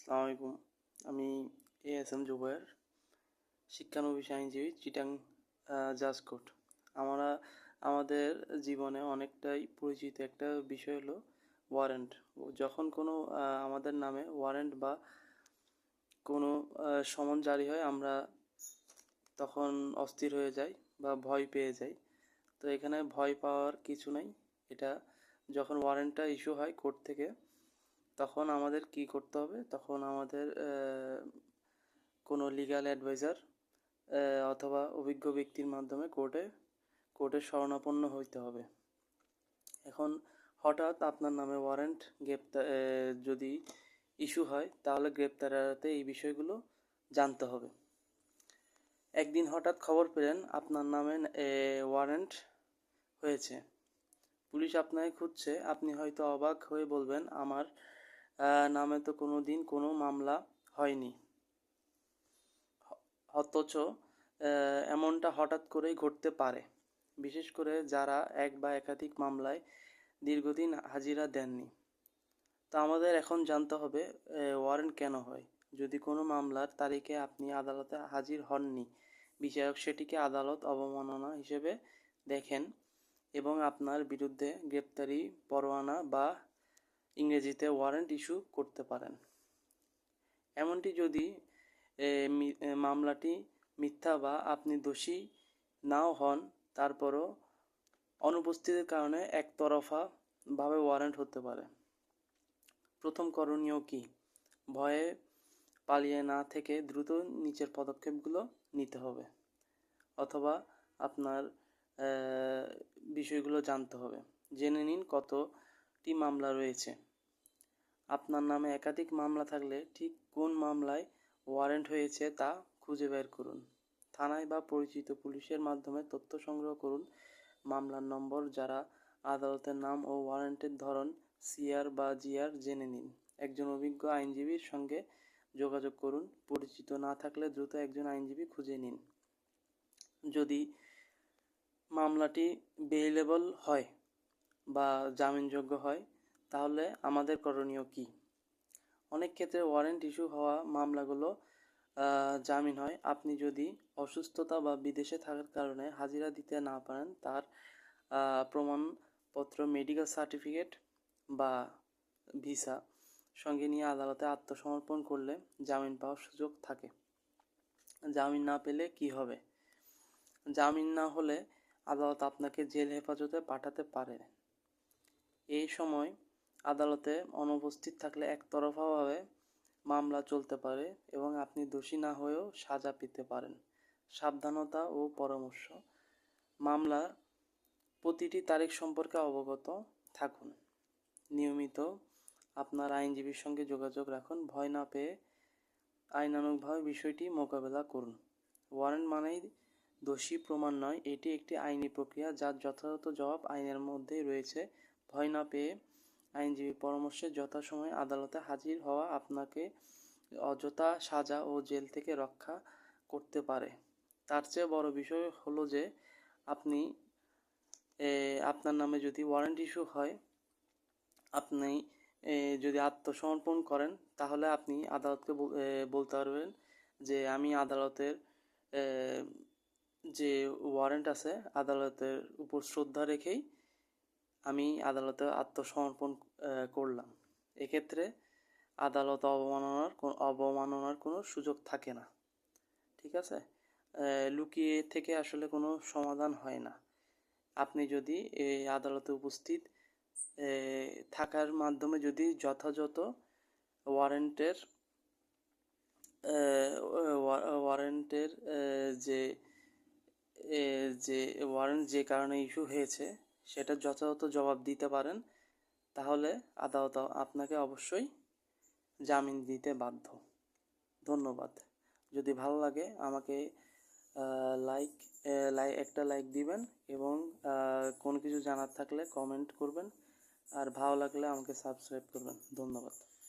আসসালামু আলাইকুম। আমি এ এস এম জুবায়ের শিক্ষানবিশ আইনজীবী চিটাং আহ, জাজ কোর্ট আমরা আমাদের জীবনে অনেকটাই পরিচিত একটা বিষয় হলো ওয়ারেন্ট। যখন কোনো আমাদের নামে ওয়ারেন্ট বা কোনো সমন জারি হয় আমরা তখন অস্থির হয়ে যাই বা ভয় পেয়ে যাই। তো এখানে ভয় পাওয়ার কিছু নেই। এটা যখন ওয়ারেন্টটা ইস্যু হয় কোর্ট থেকে তখন আমাদের কি করতে হবে? তখন আমাদের কোনো লিগ্যাল অ্যাডভাইজার অথবা অভিজ্ঞ ব্যক্তির মাধ্যমে কোর্টে কোর্টে শরণাপন্ন হইতে হবে। এখন হঠাৎ আপনার নামে ওয়ারেন্ট গ্রেপ্তার যদি ইস্যু হয়, তাহলে গ্রেপ্তার এড়াতে এই বিষয়গুলো জানতে হবে। একদিন হঠাৎ খবর পেলেন আপনার নামে ওয়ারেন্ট হয়েছে। পুলিশ আপনাকে খুঁজছে, আপনি হয়তো অবাক হয়ে বলবেন, আমার নামে তো কোনো দিন কোনো মামলা হয়নি। অথচ এমনটা হঠাৎ করেই ঘটতে পারে। বিশেষ করে যারা এক বা একাধিক মামলায় দীর্ঘদিন হাজিরা দেননি। তো আমাদের এখন জানতে হবে ওয়ারেন্ট কেন হয়? যদি কোনো মামলার তারিখে আপনি আদালতে হাজির হননি, বিচারক সেটিকে আদালত অবমাননা হিসেবে দেখেন এবং আপনার বিরুদ্ধে গ্রেপ্তারি, পরোয়ানা বা ইংরেজিতে ওয়ারেন্ট ইস্যু করতে পারেন। এমনটি যদি মামলাটি মিথ্যা বা আপনি দোষী নাও হন, তারপরও অনুপস্থিতির কারণে একতরফা ভাবে ওয়ারেন্ট হতে পারে। প্রথম করণীয় কি? ভয়ে পালিয়ে না থেকে দ্রুত নিচের পদক্ষেপগুলো নিতে হবে, অথবা আপনার বিষয়গুলো জানতে হবে। জেনে নিন কতটি মামলা রয়েছে। আপনার নামে একাধিক মামলা থাকলে ঠিক কোন মামলায় ওয়ারেন্ট হয়েছে তা খুঁজে বের করুন। থানায় বা পরিচিত পুলিশের মাধ্যমে তথ্য সংগ্রহ করুন। মামলার নম্বর, যারা আদালতের নাম ও ওয়ারেন্টের ধরন সিআর বা জিআর জেনে নিন। একজন অভিজ্ঞ আইনজীবীর সঙ্গে যোগাযোগ করুন। পরিচিত না থাকলে দ্রুত একজন আইনজীবী খুঁজে নিন। যদি মামলাটি বেইলেবল হয় বা জামিনযোগ্য হয় তাহলে আমাদের করণীয় কি? অনেক ক্ষেত্রে ওয়ারেন্ট ইস্যু হওয়া মামলাগুলো জামিন হয়। আপনি যদি অসুস্থতা বা বিদেশে থাকার কারণে হাজিরা দিতে না পারেন, তার প্রমাণপত্র মেডিকেল সার্টিফিকেট বা ভিসা সঙ্গে নিয়ে আদালতে আত্মসমর্পণ করলে জামিন পাওয়ার সুযোগ থাকে। জামিন না পেলে কি হবে? জামিন না হলে আদালত আপনাকে জেল হেফাজতে পাঠাতে পারে। এই সময় আদালতে অনুপস্থিত থাকলে একতরফাভাবে মামলা চলতে পারে এবং আপনি দোষী না হয়েও সাজা পেতে পারেন। সাবধানতা ও পরামর্শ। মামলা প্রতিটি তারিখ সম্পর্কে অবগত থাকুন। নিয়মিত আপনার আইনজীবীর সঙ্গে যোগাযোগ রাখুন। ভয় না পেয়ে আইনানুগভাবে বিষয়টি মোকাবেলা করুন। ওয়ারেন্ট মানেই দোষী প্রমাণ নয়, এটি একটি আইনি প্রক্রিয়া যার যথাযথ জবাব আইনের মধ্যেই রয়েছে। ভয় না পেয়ে আইনজীবী পরামর্শে যথাসময়ে আদালতে হাজির হওয়া আপনাকে অযথা সাজা ও জেল থেকে রক্ষা করতে পারে। তার চেয়ে বড় বিষয় হলো যে, আপনি আপনার নামে যদি ওয়ারেন্ট ইস্যু হয়, আপনি যদি আত্মসমর্পণ করেন, তাহলে আপনি আদালতকে বলতে পারবেন যে, আমি আদালতের যে ওয়ারেন্ট আছে, আদালতের উপর শ্রদ্ধা রেখেই আমি আদালতে আত্মসমর্পণ করলাম। এক্ষেত্রে আদালত অবমাননার কোনো অবমাননার কোনো সুযোগ থাকে না। ঠিক আছে? লুকিয়ে থেকে আসলে কোনো সমাধান হয় না। আপনি যদি এই আদালতে উপস্থিত থাকার মাধ্যমে যদি যথাযথ ওয়ারেন্টের ওয়ারেন্টের যে যে, ওয়ারেন্ট যে কারণে ইস্যু হয়েছে সেটা যথাযথ জবাব দিতে পারেন, তাহলে আদালত আপনাকে অবশ্যই জামিন দিতে বাধ্য। ধন্যবাদ। যদি ভালো লাগে, আমাকে লাইক লাইক একটা লাইক দিবেন এবং কোনো কিছু জানার থাকলে কমেন্ট করবেন। আর ভালো লাগলে আমাকে সাবস্ক্রাইব করবেন। ধন্যবাদ।